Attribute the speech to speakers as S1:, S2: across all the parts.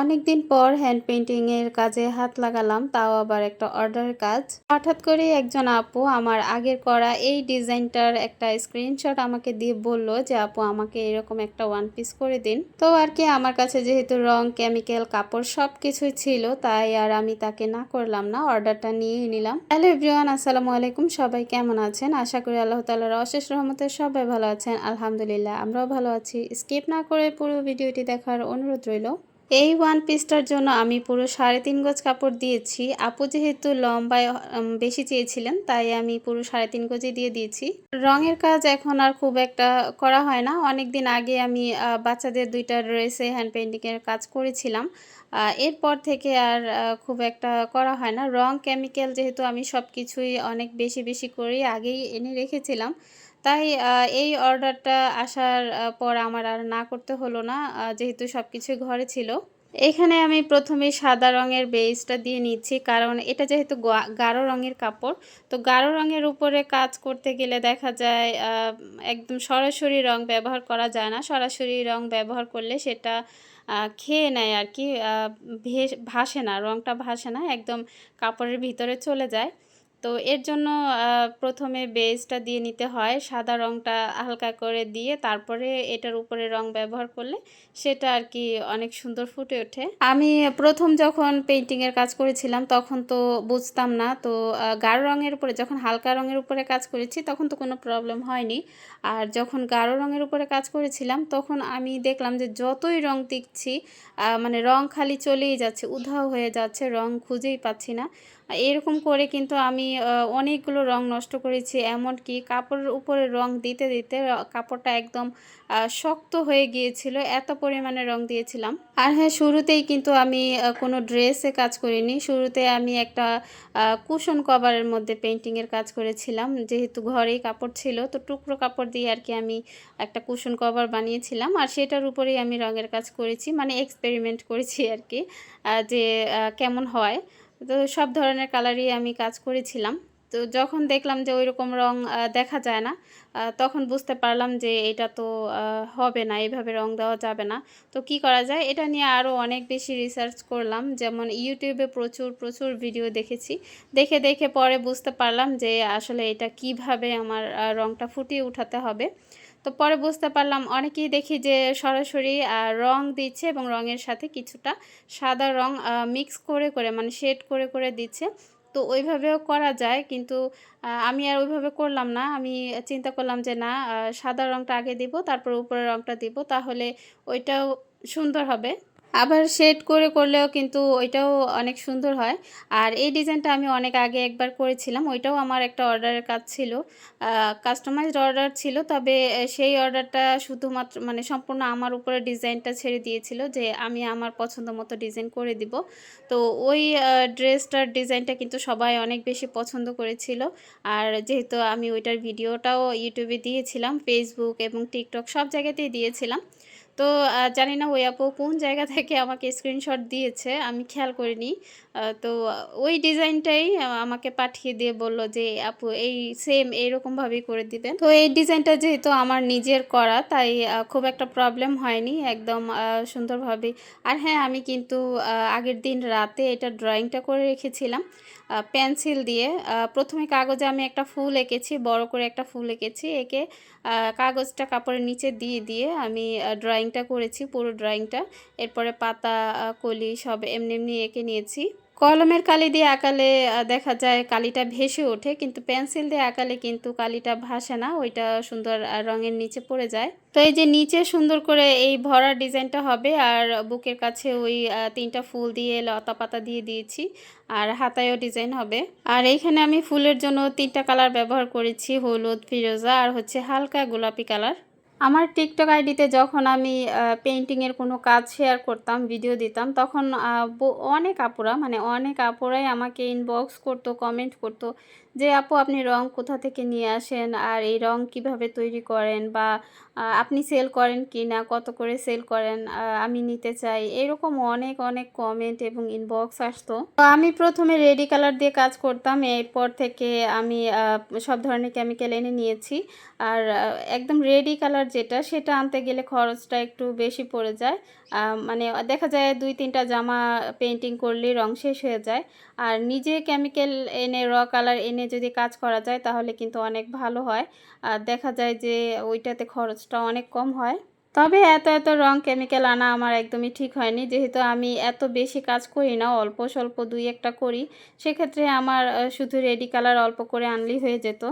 S1: অনেকদিন পর হ্যান্ড পেইন্টিংয়ের কাজে হাত লাগালাম, তাও আবার একটা অর্ডারের কাজ। হঠাৎ করে একজন আপু আমার আগের করা এই ডিজাইনটার একটা স্ক্রিনশট আমাকে দিয়ে বলল যে, আপু, আমাকে এরকম একটা ওয়ান পিস করে দিন। তো আর কি, আমার কাছে যেহেতু রং কেমিক্যাল কাপড় সব কিছুই ছিল, তাই আর আমি তাকে না করলাম না অর্ডারটা নিয়েই নিলাম। হ্যালো এভরিওয়ান আসসালামু আলাইকুম, সবাই কেমন আছেন? আশা করি আল্লাহ তালার অশেষ রহমতে সবাই ভালো আছেন। আলহামদুলিল্লাহ, আমরাও ভালো আছি। স্কিপ না করে পুরো ভিডিওটি দেখার অনুরোধ রইল। এই ওয়ান পিসটার জন্য আমি পুরো সাড়ে তিন গজ কাপড় দিয়েছি। আপু যেহেতু লম্বায় বেশি চেয়েছিলেন, তাই আমি পুরো সাড়ে তিন গজই দিয়ে দিয়েছি। রঙের কাজ এখন আর খুব একটা করা হয় না। অনেক দিন আগে আমি বাচ্চাদের দুইটা ড্রেসে হ্যান্ড পেন্টিংয়ের কাজ করেছিলাম। এরপর থেকে আর খুব একটা করা হয় না। রং কেমিক্যাল যেহেতু আমি সব কিছুই অনেক বেশি বেশি করে আগেই এনে রেখেছিলাম। তাই এই অর্ডারটা আসার পর আমার আর না করতে হলো না যেহেতু সব কিছুই ঘরে ছিল। এখানে আমি প্রথমে সাদা রঙের বেসটা দিয়ে নিচ্ছি, কারণ এটা যেহেতু গাঢ় রঙের কাপড়, তো গাঢ় রঙের উপরে কাজ করতে গেলে দেখা যায় একদম সরাসরি রং ব্যবহার করা যায় না। সরাসরি রং ব্যবহার করলে সেটা খেয়ে নেয় আর কি ভেস- ভাসে না, রংটা ভাসে না, একদম কাপড়ের ভিতরে চলে যায়। তো এর জন্য প্রথমে বেসটা দিয়ে নিতে হয়, সাদা রংটা হালকা করে দিয়ে তারপরে এটার উপরে রং ব্যবহার করলে সেটা আর কি অনেক সুন্দর ফুটে ওঠে। আমি প্রথম যখন পেইন্টিংয়ের কাজ করেছিলাম তখন তো বুঝতাম না, তো গাঢ় রঙের উপরে, যখন হালকা রঙের উপরে কাজ করেছি তখন তো কোনো প্রবলেম হয়নি। আর যখন গাঢ় রঙের উপরে কাজ করেছিলাম তখন আমি দেখলাম যে যতই রং দিচ্ছি মানে রং খালি চলেই যাচ্ছে, উধাও হয়ে যাচ্ছে, রং খুঁজেই পাচ্ছি না। এরকম করে কিন্তু আমি অনেকগুলো রং নষ্ট করেছি। এমনকি কাপড়ের উপরে রং দিতে দিতে কাপড়টা একদম শক্ত হয়ে গিয়েছিল, এত পরিমাণে রং দিয়েছিলাম। আর হ্যাঁ শুরুতেই কিন্তু আমি কোনো ড্রেসে কাজ করিনি। শুরুতে আমি একটা কুশন কভারের মধ্যে পেন্টিংয়ের কাজ করেছিলাম। যেহেতু ঘরেই কাপড় ছিল, তো টুকরো কাপড় দিয়ে আর কি আমি একটা কুশন কভার বানিয়েছিলাম। আর সেটার উপরেই আমি রঙের কাজ করেছি মানে এক্সপেরিমেন্ট করেছি আর কি যে কেমন হয়। তো সব ধরনের কালারই আমি কাজ করেছিলাম। তো যখন দেখলাম যে ওই রকম রং দেখা যায় না তখন বুঝতে পারলাম যে এটা তো হবে না এইভাবে রং দেওয়া যাবে না। তো কি করা যায়? এটা নিয়ে আরও অনেক বেশি রিসার্চ করলাম। যেমন ইউটিউবে প্রচুর প্রচুর ভিডিও দেখেছি। দেখে দেখে পরে বুঝতে পারলাম যে আসলে এটা কীভাবে আমার রংটা ফুটিয়ে উঠাতে হবে। তো পরে বুঝতে পারলাম, অনেকেই দেখি যে সরাসরি রং দিচ্ছে এবং রঙের সাথে কিছুটা সাদা রং মিক্স করে করে মানে শেড করে করে দিচ্ছে। তো ওইভাবেও করা যায় কিন্তু আমি আর ওইভাবে করলাম না। আমি চিন্তা করলাম যে না সাদা রংটা আগে দিব, তারপর উপরের রংটা দিব, তাহলে ওইটাও সুন্দর হবে। আবার শেড করে করলেও কিন্তু ওইটাও অনেক সুন্দর হয়। আর এই ডিজাইনটা আমি অনেক আগে একবার করেছিলাম, ওইটাও আমার একটা অর্ডারের কাজ ছিল। কাস্টমাইজড অর্ডার ছিল, তবে সেই অর্ডারটা শুধুমাত্র মানে সম্পূর্ণ আমার উপরে ডিজাইনটা ছেড়ে দিয়েছিল যে আমি আমার পছন্দ মতো ডিজাইন করে দিব। তো ওই ড্রেসটার ডিজাইনটা কিন্তু সবাই অনেক বেশি পছন্দ করেছিল। আর যেহেতু আমি ওইটার ভিডিওটাও ইউটিউবে দিয়েছিলাম ফেসবুক এবং টিকটক সব জায়গাতেই দিয়েছিলাম। তো জানি না ওই আপু কোন জায়গা থেকে আমাকে স্ক্রিনশট দিয়েছে, আমি খেয়াল করিনি। তো, ওই ডিজাইনটাই আমাকে পাঠিয়ে দিয়ে বলল যে, আপু, এই সেম এইরকমভাবেই করে দিবেন। তো, এই ডিজাইনটা যেহেতু আমার নিজের করা, তাই খুব একটা প্রবলেম হয়নি, একদম সুন্দরভাবে। আর হ্যাঁ আমি কিন্তু আগের দিন রাতে এটা ড্রয়িংটা করে রেখেছিলাম। পেন্সিল দিয়ে। প্রথমে কাগজে আমি একটা ফুল এঁকেছি, বড় করে একটা ফুল এঁকেছি, এঁকে কাগজটা কাপড়ের নিচে দিয়ে দিয়ে আমি ড্রয়িংটা করেছি, পুরো ড্রয়িংটা এরপরে পাতা কলি সব এমনি এমনি এঁকে নিয়েছি। কলমের কালি দিয়ে আঁকালে দেখা যায় কালিটা ভেসে ওঠে, কিন্তু পেন্সিল দিয়ে আঁকালে কিন্তু কালিটা ভাসে না, ওইটা সুন্দর রঙের নিচে পড়ে যায়। তো এই যে নিচে সুন্দর করে এই ভরা ডিজাইনটা হবে, আর বুকের কাছে ওই তিনটা ফুল দিয়ে লতা পাতা দিয়ে দিয়েছি, আর হাতায়ও ডিজাইন হবে। আর এইখানে আমি ফুলের জন্য তিনটা কালার ব্যবহার করেছি, হলুদ, ফিরোজা, আর হচ্ছে হালকা গোলাপি কালার। আমার টিকটক আইডিতে যখন আমি পেন্টিংয়ের কোনো কাজ শেয়ার করতাম ভিডিও দিতাম, তখন অনেক আপুরা মানে অনেক আপুরাই আমাকে ইনবক্স করতো কমেন্ট করতো যে, আপু, আপনি রং কোথা থেকে নিয়ে আসেন? আর এই রং কীভাবে তৈরি করেন? বা আপনি সেল করেন কি না? কত করে সেল করেন? আমি নিতে চাই। এরকম অনেক অনেক কমেন্ট এবং ইনবক্স আসতো। তো আমি প্রথমে রেডি কালার দিয়ে কাজ করতাম। এরপর থেকে আমি সব ধরনের কেমিক্যাল এনে নিয়েছি। আর একদম রেডি কালার যেটা, সেটা আনতে গেলে খরচটা একটু বেশি পড়ে যায়। মানে দেখা যায় দুই, তিনটা জামা পেন্টিং করলে রং শেষ হয়ে যায়। আর নিজে কেমিক্যাল এনে র কালার এনে যদি কাজ করা যায়, তাহলে কিন্তু অনেক ভালো হয়। আর দেখা যায় যে ওইটাতে খরচটা অনেক কম হয়। তবে এত এত রং কেমিক্যাল আনা আমার একদমই ঠিক হয়নি। যেহেতু আমি এত বেশি কাজ করি না, অল্প স্বল্প দুই একটা করি, সেক্ষেত্রে আমার শুধু রেডি কালার অল্প করে আনলেই হয়ে যেত।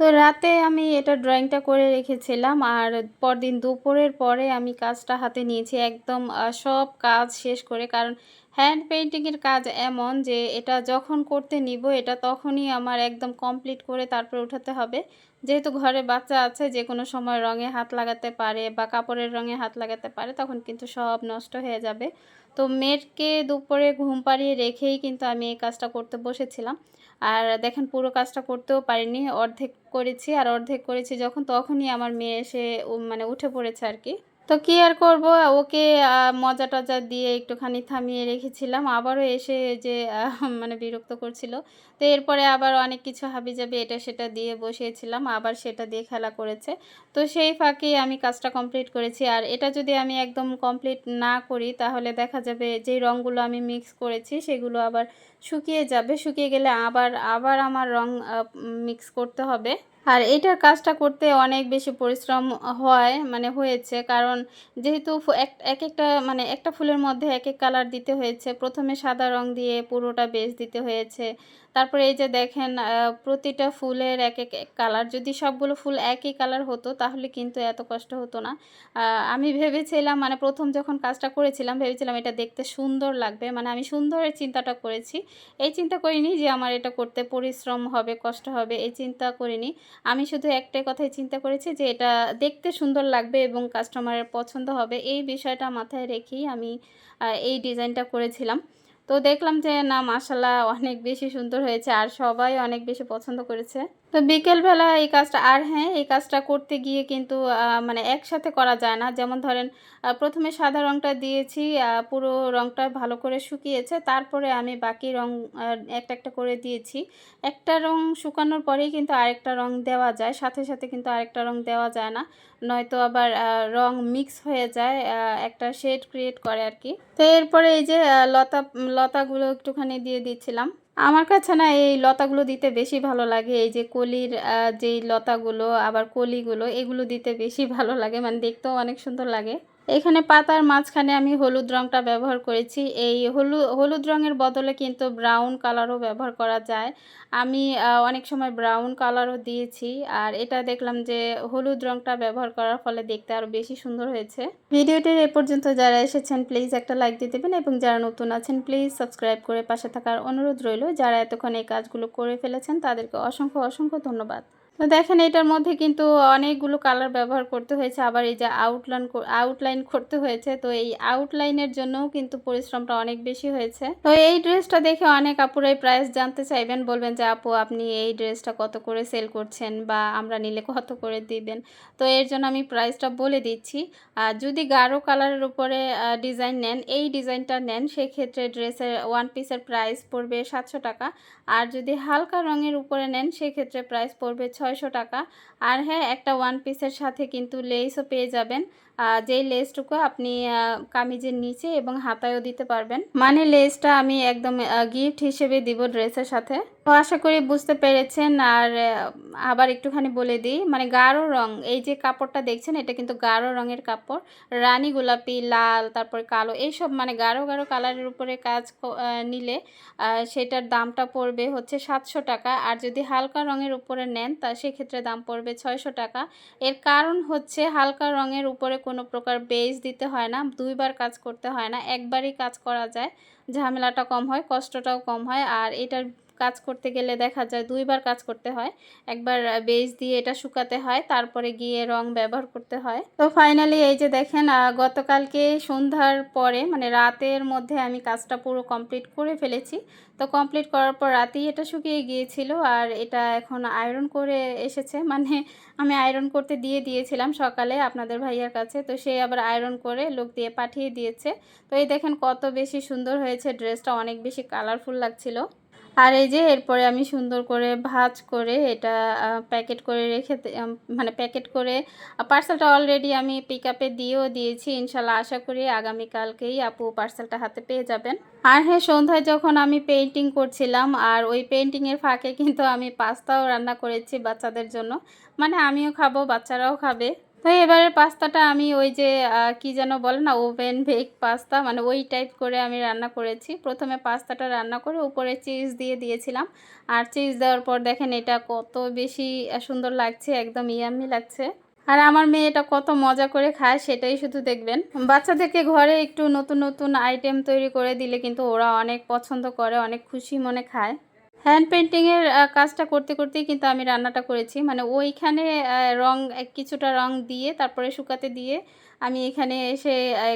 S1: তো রাতে আমি এটা ড্রয়িংটা করে রেখেছিলাম, আর পরদিন দুপুরের পরে আমি কাজটা হাতে নিয়েছি। একদম সব কাজ শেষ করে, কারণ হ্যান্ড পেইন্টিংয়ের কাজ এমন যে এটা যখন করতে নিব, এটা তখনই আমার একদম কমপ্লিট করে তারপরে উঠাতে হবে। যেহেতু ঘরে বাচ্চা আছে, যে কোনো সময় রঙে হাত লাগাতে পারে বা কাপড়ের রঙে হাত লাগাতে পারে, তখন কিন্তু সব নষ্ট হয়ে যাবে। তো মেয়েকে দুপুরে ঘুম পাড়িয়ে রেখেই কিন্তু আমি এই কাজটা করতে বসেছিলাম। আর দেখেন, পুরো কাজটা করতেও পারিনি, অর্ধেক করেছি। আর অর্ধেক করেছি যখন, তখনই আমার মেয়ে এসে মানে উঠে পড়েছে আর কি। তো কি আর করব? ওকে মজা টজা দিয়ে একটুখানি থামিয়ে রেখেছিলাম। আবারও এসে যে মানে বিরক্ত করছিল। তো এরপরে আবার অনেক কিছু হাবি হাবিজাবি এটা সেটা দিয়ে বসিয়েছিলাম, আবার সেটা দিয়ে খেলা করেছে। তো সেই ফাঁকে আমি কাজটা কমপ্লিট করেছি। আর এটা যদি আমি একদম কমপ্লিট না করি, তাহলে দেখা যাবে যেই রঙগুলো আমি মিক্স করেছি, সেগুলো আবার শুকিয়ে যাবে। শুকিয়ে গেলে আবার আবার আমার রং মিক্স করতে হবে। আর এটার কাজটা করতে অনেক বেশি পরিশ্রম হয় মানে হয়েছে। কারণ যেহেতু এক এক একটা মানে একটা ফুলের মধ্যে এক এক কালার দিতে হয়েছে। প্রথমে সাদা রং দিয়ে পুরোটা বেস দিতে হয়েছে। তারপরে এই যে দেখেন প্রতিটা ফুলের এক এক কালার, যদি সবগুলো ফুল একই কালার হতো তাহলে কিন্তু এত কষ্ট হতো না। আমি ভেবেছিলাম মানে প্রথম যখন কাজটা করেছিলাম, ভেবেছিলাম এটা দেখতে সুন্দর লাগবে। মানে আমি সুন্দরের চিন্তাটা করেছি। এই চিন্তা করিনি যে আমার এটা করতে পরিশ্রম হবে, কষ্ট হবে, এই চিন্তা করিনি। আমি শুধু একটাই কথাই চিন্তা করেছি যে এটা দেখতে সুন্দর লাগবে এবং কাস্টমারের পছন্দ হবে। এই বিষয়টা মাথায় রেখেই আমি এই ডিজাইনটা করেছিলাম। তো দেখলাম যে, না মাসাল্লাহ অনেক বেশি সুন্দর হয়েছে আর সবাই অনেক বেশি পছন্দ করেছে। তো বিকেলবেলা এই কাজটা, আর হ্যাঁ এই কাজটা করতে গিয়ে কিন্তু মানে একসাথে করা যায় না। যেমন ধরেন প্রথমে সাদা রংটা দিয়েছি পুরো রংটা ভালো করে শুকিয়েছে। তারপরে আমি বাকি রং একটা একটা করে দিয়েছি। একটা রং শুকানোর পরেই কিন্তু আরেকটা রং দেওয়া যায়। সাথে সাথে কিন্তু আরেকটা রং দেওয়া যায় না। নয়তো আবার রং মিক্স হয়ে যায় একটা শেড ক্রিয়েট করে আর কি। তো এরপরে এই যে লতা লতাগুলো একটুখানি দিয়ে দিচ্ছিলাম। আমার কাছে না এই লতাগুলো দিতে বেশি ভালো লাগে, এই যে কলির যেই লতাগুলো, আবার কলিগুলো, এগুলো দিতে বেশি ভালো লাগে। মানে দেখতেও অনেক সুন্দর লাগে। এখানে পাতার মাঝখানে আমি হলুদ রংটা ব্যবহার করেছি। এই হলুদ হলুদ রঙের বদলে কিন্তু ব্রাউন কালারও ব্যবহার করা যায়। আমি অনেক সময় ব্রাউন কালারও দিয়েছি। আর এটা দেখলাম যে হলুদ রংটা ব্যবহার করার ফলে দেখতে আরও বেশি সুন্দর হয়েছে। ভিডিওটির এ পর্যন্ত যারা এসেছেন, প্লিজ একটা লাইক দিয়ে দেবেন এবং যারা নতুন আছেন, প্লিজ সাবস্ক্রাইব করে পাশে থাকার অনুরোধ রইল। যারা এতক্ষণ এই কাজগুলো করে ফেলেছেন, তাদেরকে অসংখ্য অসংখ্য ধন্যবাদ। তো দেখেন এটার মধ্যে কিন্তু অনেকগুলো কালার ব্যবহার করতে হয়েছে। আবার এই যে আউটলাইন আউটলাইন করতে হয়েছে। তো এই আউটলাইনের জন্যও কিন্তু পরিশ্রমটা অনেক বেশি হয়েছে। তো এই ড্রেসটা দেখে অনেক আপুরাই প্রাইস জানতে চাইবেন। বলবেন যে, আপু, আপনি এই ড্রেসটা কত করে সেল করছেন বা আমরা নিলে কত করে দিবেন? তো এর জন্য আমি প্রাইসটা বলে দিচ্ছি। আর যদি গাঢ় কালারের উপরে ডিজাইন নেন, এই ডিজাইনটা নেন, সেক্ষেত্রে ড্রেসের ওয়ান পিসের প্রাইস পড়বে সাতশো টাকা। আর যদি হালকা রঙের উপরে নেন, সেক্ষেত্রে প্রাইস পড়বে ছয়শো টাকা। আর হ্যাঁ একটা ওয়ান পিসের সাথে কিন্তু লেসও পেয়ে যাবেন। যেই লেসটুকু আপনি কামিজের নিচে এবং হাতায়ও দিতে পারবেন। মানে লেসটা আমি একদম গিফট হিসেবে দিব ড্রেসের সাথে। তো আশা করি বুঝতে পেরেছেন। আর আবার একটুখানি বলে দিই মানে গাঢ় রং, এই যে কাপড়টা দেখছেন, এটা কিন্তু গাঢ় রঙের কাপড়। রানী গোলাপি, লাল, তারপরে কালো, এইসব মানে গাঢ় গাঢ় কালারের উপরে কাজ নিলে সেটার দামটা পড়বে হচ্ছে সাতশো টাকা। আর যদি হালকা রঙের উপরে নেন, তা সেক্ষেত্রে দাম পড়বে ছয়শো টাকা। এর কারণ হচ্ছে হালকা রঙের উপরে কোনো প্রকার বেজ দিতে হয় না, দুইবার কাজ করতে হয় না, একবারই কাজ করা যায়। ঝামেলাটা কম হয়, কষ্টটাও কম হয়, আর এটার কাজ করতে গেলে দেখা যায় দুইবার কাজ করতে হয়। একবার বেজ দিয়ে এটা শুকাতে হয়, তারপরে গিয়ে রং ব্যবহার করতে হয়। তো ফাইনালি এই যে দেখেন গতকালকে সন্ধ্যার পরে মানে রাতের মধ্যে আমি কাজটা পুরো কমপ্লিট করে ফেলেছি। তো কমপ্লিট করার পর রাতেই এটা শুকিয়ে গিয়েছিল আর এটা এখন আয়রন করে এসেছে। মানে আমি আয়রন করতে দিয়ে দিয়েছিলাম সকালে আপনাদের ভাইয়ার কাছে। তো সে আবার আয়রন করে লোক দিয়ে পাঠিয়ে দিয়েছে। তো এই দেখেন কত বেশি সুন্দর হয়েছে ড্রেসটা অনেক বেশি কালারফুল লাগছিল। আর এই যে এরপরে আমি সুন্দর করে ভাজ করে এটা প্যাকেট করে রেখে মানে প্যাকেট করে পার্সেলটা অলরেডি আমি পিক আপে দিয়েও দিয়েছি। ইনশাল্লাহ আশা করি আগামীকালকেই আপু পার্সেলটা হাতে পেয়ে যাবেন। আর হ্যাঁ সন্ধ্যায় যখন আমি পেন্টিং করছিলাম, আর ওই পেন্টিংয়ের ফাঁকে কিন্তু আমি পাস্তাও রান্না করেছি বাচ্চাদের জন্য। মানে আমিও খাব, বাচ্চারাও খাবে। তো এবারে পাস্তাটা আমি ওই যে কি যেন বলে না, ওভেন বেক পাস্তা মানে ওই টাইপ করে আমি রান্না করেছি। প্রথমে পাস্তাটা রান্না করে উপরে চিজ দিয়ে দিয়েছিলাম। আর চিজ দেওয়ার পর দেখেন এটা কত বেশি সুন্দর লাগছে, একদম ইয়াম্মি লাগছে। আর আমার মেয়ে এটা কত মজা করে খায়, সেটাই শুধু দেখবেন। বাচ্চাদেরকে ঘরে একটু নতুন নতুন আইটেম তৈরি করে দিলে কিন্তু ওরা অনেক পছন্দ করে, অনেক খুশি মনে খায়। হ্যান্ড পেন্টিংয়ের কাজটা করতে করতেই কিন্তু আমি রান্নাটা করেছি। মানে ওইখানে রং কিছুটা রং দিয়ে, তারপরে শুকাতে দিয়ে আমি এখানে এসে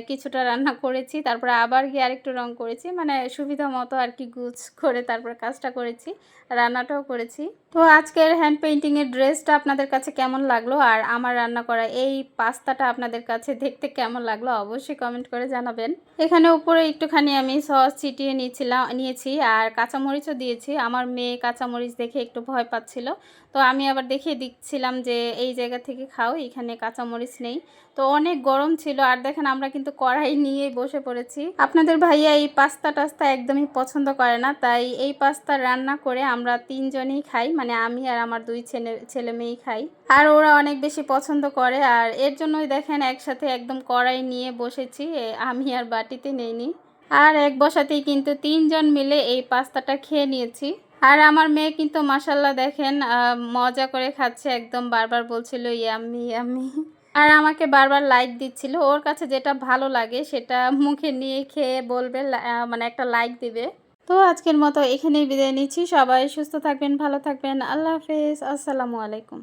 S1: কিছুটা রান্না করেছি, তারপরে আবার গিয়ে আরেকটু রং করেছি মানে সুবিধা মতো আর কি গুছ করে তারপর কাজটা করেছি, রান্নাটাও করেছি। তো আজকের হ্যান্ড পেন্টিংয়ের ড্রেসটা আপনাদের কাছে কেমন লাগল আর আমার রান্না করা এই পাস্তাটা আপনাদের কাছে দেখতে কেমন লাগল অবশ্যই কমেন্ট করে জানাবেন। এখানে উপরে একটুখানি আমি সস ছিটিয়ে নিয়েছিলাম নিয়েছি আর কাঁচামরিচও দিয়েছি, আমার মেয়ে কাঁচামরিচ দেখে একটু ভয় পাচ্ছিল। তো আমি আবার দেখিয়ে দিচ্ছিলাম যে এই জায়গা থেকে খাও, এখানে কাঁচামরিচ নেই। তো অনেক গরম ছিল আর দেখেন আমরা কিন্তু কড়াই নিয়ে বসে পড়েছি। আপনাদের ভাইয়া এই পাস্তা টাস্তা একদমই পছন্দ করে না, তাই এই পাস্তা রান্না করে আমরা তিনজনই খাই মানে আমি আর আমার দুই ছেলে ছেলে মেয়েই খাই। আর ওরা অনেক বেশি পছন্দ করে, আর এর জন্যই দেখেন একসাথে একদম কড়াই নিয়ে বসেছি আমি আর বাটিতে নেইনি। আর এক বসাতেই কিন্তু তিনজন মিলে এই পাস্তাটা খেয়ে নিয়েছি। আর আমার মেয়ে কিন্তু মাসাল্লাহ দেখেন মজা করে খাচ্ছে, একদম বারবার বলছিল, ইয়াম্মি ইয়াম্মি। আর আমাকে বারবার লাইক দিচ্ছিল। ওর কাছে যেটা ভালো লাগে সেটা মুখে নিয়ে খেয়ে বলবে মানে একটা লাইক দিবে। তো আজকের মতো এখানেই বিদায় নিচ্ছি। সবাই সুস্থ থাকবেন, ভালো থাকবেন। আল্লাহ হাফেজ। আসসালামু আলাইকুম।